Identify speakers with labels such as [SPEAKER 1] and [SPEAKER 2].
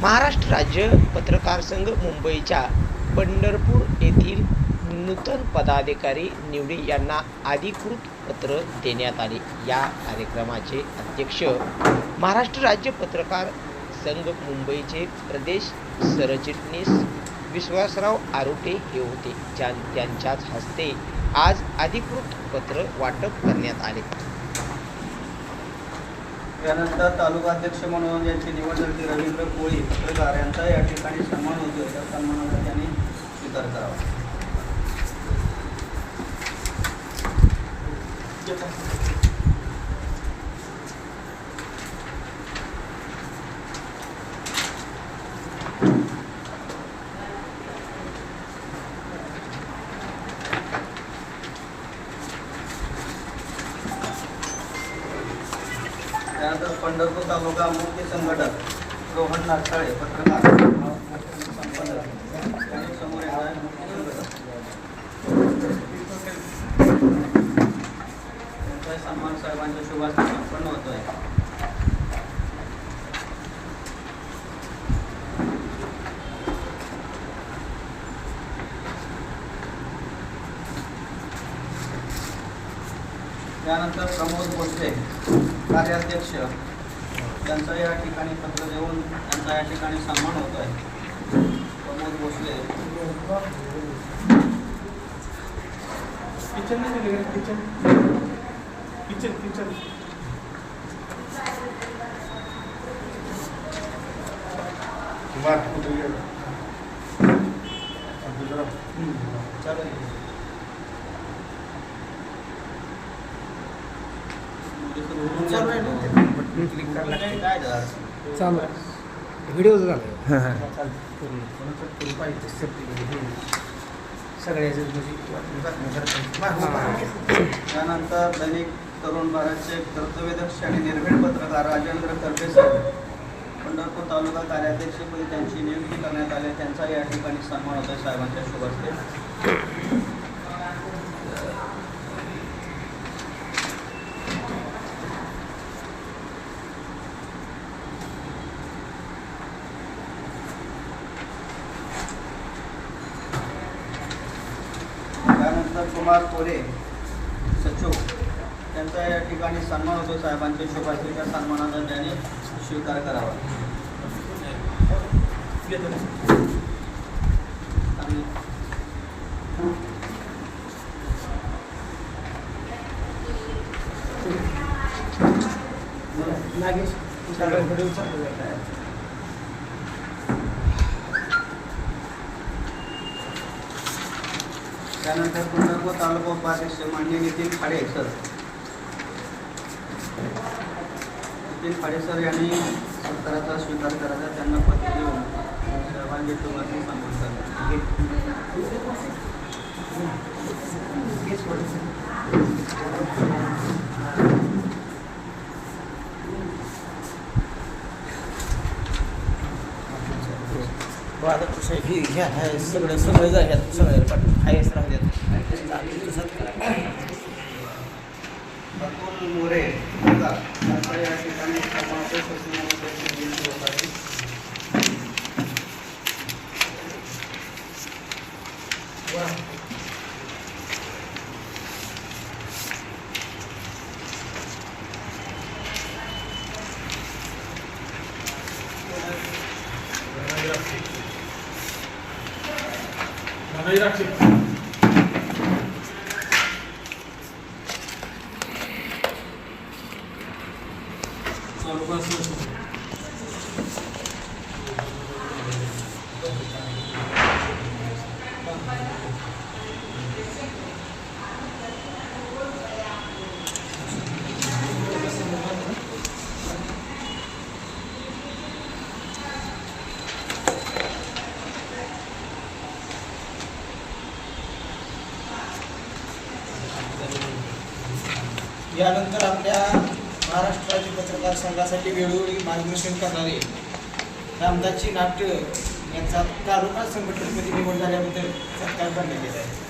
[SPEAKER 1] महाराष्ट्र राज्य पत्रकार संघ मुंबईच्या पंढरपूर येथील नूतन पदाधिकारी निवडी यांना अधिकृत पत्र देण्यात आले. या कार्यक्रमाचे अध्यक्ष महाराष्ट्र राज्य पत्रकार संघ मुंबईचे प्रदेश सरचिटणीस विश्वासराव आरोटे हे होते. ज्या त्यांच्याच हस्ते आज अधिकृत पत्र वाटप करण्यात आले.
[SPEAKER 2] यानंतर तालुका अध्यक्ष म्हणून यांची निवड झाली. रवींद्र कोळी पत्रकार यांचा या ठिकाणी सन्मान होतो त्या सन्मानाचा त्यांनी स्वीकार करावा. त्यानंतर पंढरपूर तालुका मुख्य संघटक रोहन नागसाळे पत्रकार. संपादक समोर येणार मुख्य संघटक सन्मान साहेबांच्या शुभास्ते त्यानंतर प्रमोद भोसले कार्याध्यक्ष. त्यांचं या ठिकाणी पत्र देऊन त्यांचा या ठिकाणी सन्मान होतो आहे. प्रमोद भोसले
[SPEAKER 3] किचन नाही दिले किचन. Kitchen kitchen.
[SPEAKER 2] चालू आहे.
[SPEAKER 3] चालू आहे
[SPEAKER 2] काय काय झालं?
[SPEAKER 3] चालू व्हिडिओ झाला. पूर्ण पाहिजे सेफ्टी सगळ्याचे म्हणजे
[SPEAKER 2] त्यानंतर दैनिक तरुण भारतचे कर्तव्यदक्ष आणि निर्भीड पत्रकार राजेंद्र करपेसर पंढरपूर तालुका कार्याध्यक्षपदी त्यांची नियुक्ती करण्यात आली त्यांचा या ठिकाणी सन्मान होता साहेबांच्या शुभ हस्ते कुमार कोरे सचिव. त्यांचा या ठिकाणी सन्मान होतो साहेबांच्या शुभाश्रीच्या सन्मानाचा त्याने स्वीकार करावा. आणि
[SPEAKER 3] नागेश व्हिडिओ चालू आहे
[SPEAKER 2] त्यानंतर पंढरपूर तालुका उपाध्यक्ष मान्य नितीन खाडे सर नितीन खाडे सर यांनी सत्काराचा स्वीकार करायचा त्यांना पत्र देऊन सर्वांचे शुभार्थी सन्मान करतात
[SPEAKER 3] सगळं सगळं जातात सगळं हायस्ट राहतात
[SPEAKER 2] अतुल मोरे बघा, Gracias.
[SPEAKER 4] यानंतर आपल्या महाराष्ट्र पत्रकार संघासाठी वेळोवेळी मार्गदर्शन करणारे रामदासची नाट्य यांचा तालुका संघटनेमध्ये निवड झाल्याबद्दल सत्कार करण्यात येत आहे.